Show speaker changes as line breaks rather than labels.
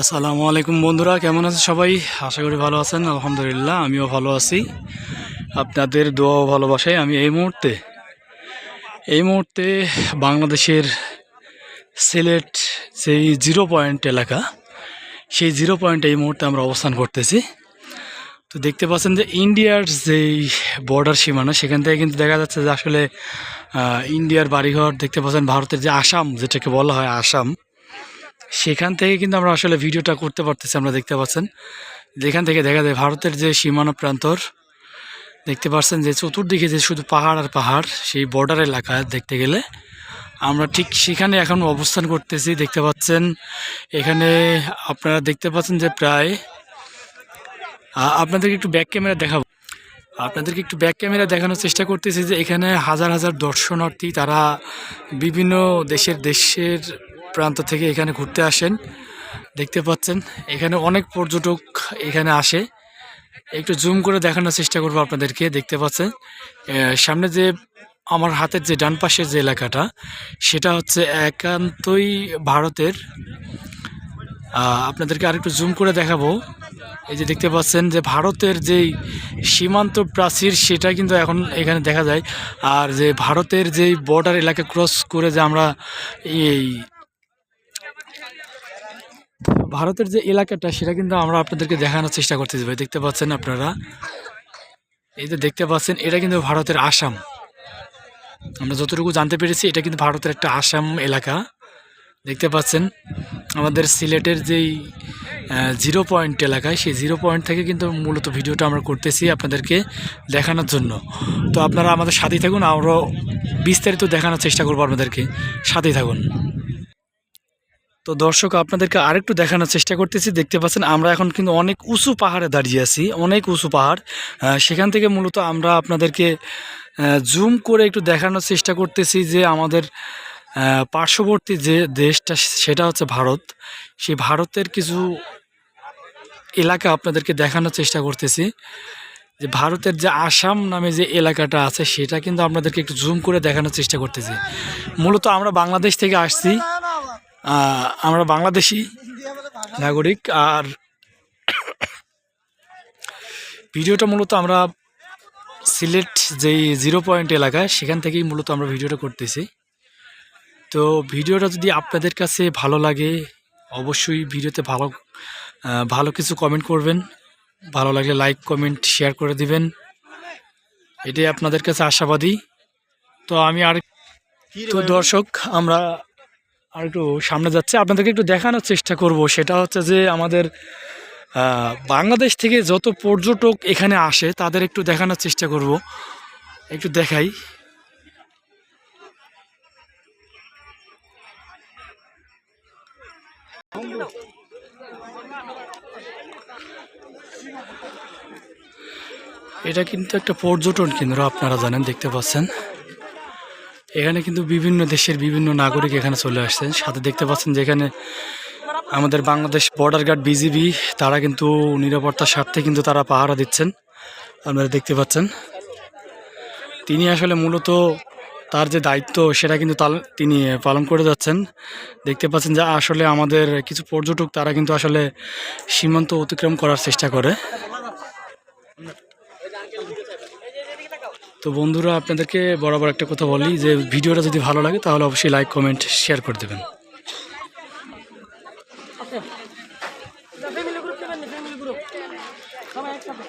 আসসালামু আলাইকুম বন্ধুরা, কেমন আছেন সবাই? আশা করি ভালো আছেন, আলহামদুলিল্লাহ, আমিও ভালো আছি। আপনাদের দোয়া ও ভালোবাসায় আমি এই মুহূর্তে এই মুহূর্তে বাংলাদেশের সিলেট সেই জিরো পয়েন্ট এলাকা, সেই জিরো পয়েন্টে এই মুহূর্তে আমরা অবস্থান করতেছি। তো দেখতে পাচ্ছেন যে ইন্ডিয়ার যেই বর্ডার সীমানা, সেখান থেকে কিন্তু দেখা যাচ্ছে যে আসলে ইন্ডিয়ার বাড়িঘর, দেখতে পাচ্ছেন ভারতের যে আসাম, যেটাকে বলা হয় আসাম সেখান থেকে কিন্তু আমরা আসলে ভিডিওটা করতে পারতেছি, আমরা দেখতে পাচ্ছেন। যেখান থেকে দেখা যায় ভারতের যে সীমানা প্রান্তর, দেখতে পাচ্ছেন যে চতুর্দিকে যে শুধু পাহাড় আর পাহাড়, সেই বর্ডার এলাকা দেখতে গেলে, আমরা ঠিক সেখানে এখন অবস্থান করতেছি। দেখতে পাচ্ছেন, এখানে আপনারা দেখতে পাচ্ছেন যে প্রায় আপনাদেরকে একটু ব্যাক ক্যামেরা দেখাবো। আপনাদেরকে একটু ব্যাক ক্যামেরা দেখানোর চেষ্টা করতেছি যে এখানে হাজার হাজার দর্শনার্থী, তারা বিভিন্ন দেশের দেশের প্রান্ত থেকে এখানে ঘুরতে আসেন। দেখতে পাচ্ছেন, এখানে অনেক পর্যটক এখানে আসে। একটু জুম করে দেখানোর চেষ্টা করব আপনাদেরকে। দেখতে পাচ্ছেন সামনে যে আমার হাতের যে ডান পাশের যে এলাকাটা, সেটা হচ্ছে একান্তই ভারতের। আপনাদেরকে আরেকটু জুম করে দেখাবো। এই যে দেখতে পাচ্ছেন যে ভারতের যেই সীমান্ত প্রাচীর, সেটা কিন্তু এখন এখানে দেখা যায়। আর যে ভারতের যেই বর্ডার এলাকা ক্রস করে যে আমরা এই ভারতের যে এলাকাটা, সেটা কিন্তু আমরা আপনাদেরকে দেখানোর চেষ্টা করতেছি ভাই। দেখতে পাচ্ছেন আপনারা? এই যে দেখতে পাচ্ছেন, এটা কিন্তু ভারতের আসাম। আমরা যতটুকু জানতে পেরেছি, এটা কিন্তু ভারতের একটা আসাম এলাকা। দেখতে পাচ্ছেন, আমাদের সিলেটের যেই জিরো পয়েন্ট এলাকায়, সেই জিরো পয়েন্ট থেকে কিন্তু মূলত ভিডিওটা আমরা করতেছি আপনাদেরকে দেখানোর জন্য। তো আপনারা আমাদের সাথেই থাকুন, আরও বিস্তারিত দেখানোর চেষ্টা করব আপনাদেরকে। সাথেই থাকুন। তো দর্শক, আপনাদেরকে আরেকটু দেখানোর চেষ্টা করতেছি। দেখতে পাচ্ছেন, আমরা এখন কিন্তু অনেক উঁচু পাহাড়ে দাঁড়িয়ে আছি, অনেক উঁচু পাহাড়। সেখান থেকে মূলত আমরা আপনাদেরকে জুম করে একটু দেখানোর চেষ্টা করতেছি যে আমাদের পার্শ্ববর্তী যে দেশটা, সেটা হচ্ছে ভারত। সেই ভারতের কিছু এলাকা আপনাদেরকে দেখানোর চেষ্টা করতেছি। যে ভারতের যে আসাম নামে যে এলাকাটা আছে, সেটা কিন্তু আপনাদেরকে একটু জুম করে দেখানোর চেষ্টা করতেছি। মূলত আমরা বাংলাদেশ থেকে আসছি। আমরা বাংলাদেশি নাগরিক আর ভিডিওটা মূলত আমরা সিলেট যেই জিরো পয়েন্ট এলাকা সেখান থেকেই মূলত আমরা ভিডিওটা করতেছি। তো ভিডিওটা যদি আপনাদের কাছে ভালো লাগে অবশ্যই ভিডিওতে ভালো ভালো কিছু কমেন্ট করবেন। ভালো লাগলে লাইক কমেন্ট শেয়ার করে দিবেন। এটাই আপনাদের কাছে আশাবাদী। তো আমি আর তো দর্শক আমরা আর একটু সামনে যাচ্ছে, আপনাদেরকে একটু দেখানোর চেষ্টা করব। সেটা হচ্ছে যে আমাদের বাংলাদেশ থেকে যত পর্যটক এখানে আসে, তাদের একটু দেখানোর চেষ্টা করব। একটু দেখাই। এটা কিন্তু একটা পর্যটন কেন্দ্র, আপনারা জানেন, দেখতে পাচ্ছেন। এখানে কিন্তু বিভিন্ন দেশের বিভিন্ন নাগরিক এখানে চলে আসছেন সাথে দেখতে পাচ্ছেন যে এখানে আমাদের বাংলাদেশ বর্ডার গার্ড বিজিবি তারা কিন্তু নিরাপত্তার স্বার্থে কিন্তু তারা পাহারা দিচ্ছেন। আপনারা দেখতে পাচ্ছেন। তিনি আসলে মূলত তার যে দায়িত্ব, সেটা কিন্তু তিনি পালন করে যাচ্ছেন। দেখতে পাচ্ছেন যে আসলে আমাদের কিছু পর্যটক, তারা কিন্তু আসলে সীমান্ত অতিক্রম করার চেষ্টা করে। তো বন্ধুরা, আপনাদেরকে বরাবর একটা কথা বলি, যে ভিডিওটা যদি ভালো লাগে, তাহলে অবশ্যই লাইক কমেন্ট শেয়ার করে দেবেন।
ফ্যামিলি গ্রুপ ফ্যামিলি গ্রুপ সবাই একসাথে।